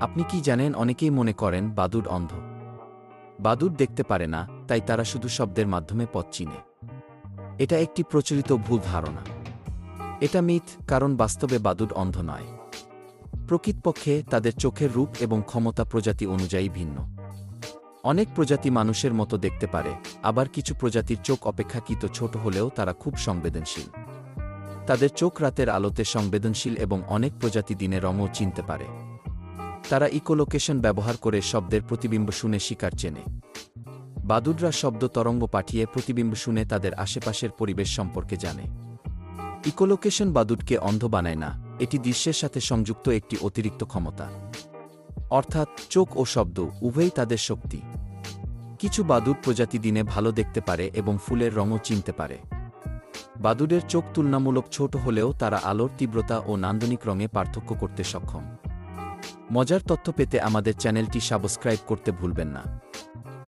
আপনি কি জানেন অনেকেই মনে করেন বাদুর অন্ধ। বাদুর দেখতে পারে না, তাই তারা শুধু শব্দের মাধ্যমে পথ চিনে। এটা একটি প্রচলিত ভুল ধারণা। এটা মিথ, কারণ বাস্তবে বাদুর অন্ধ নয়। প্রকৃতপক্ষে তাদের চোখের রূপ এবং ক্ষমতা প্রজাতি অনুযায়ী ভিন্ন। অনেক প্রজাতি মানুষের মতো দেখতে পারে, আবার কিছু প্রজাতির চোখ অপেক্ষাকৃত ছোট হলেও তারা খুব সংবেদনশীল। তাদের চোখ রাতের আলোতে সংবেদনশীল এবং অনেক প্রজাতি দিনে রঙও চিনতে পারে। তারা ইকোলোকেশন ব্যবহার করে শব্দের প্রতিবিম্ব শুনে শিকার চেনে। বাদুড়রা শব্দ তরঙ্গ পাঠিয়ে প্রতিবিম্ব শুনে তাদের আশেপাশের পরিবেশ সম্পর্কে জানে। ইকোলোকেশন বাদুড়কে অন্ধ বানায় না, এটি দৃশ্যের সাথে সংযুক্ত একটি অতিরিক্ত ক্ষমতা। অর্থাৎ, চোখ ও শব্দ উভয়ই তাদের শক্তি। কিছু বাদুর প্রজাতি দিনে ভালো দেখতে পারে এবং ফুলের রঙও চিনতে পারে। বাদুড়ের চোখ তুলনামূলক ছোট হলেও তারা আলোর তীব্রতা ও নান্দনিক রঙে পার্থক্য করতে সক্ষম। মজার তথ্য পেতে আমাদের চ্যানেলটি সাবস্ক্রাইব করতে ভুলবেন না।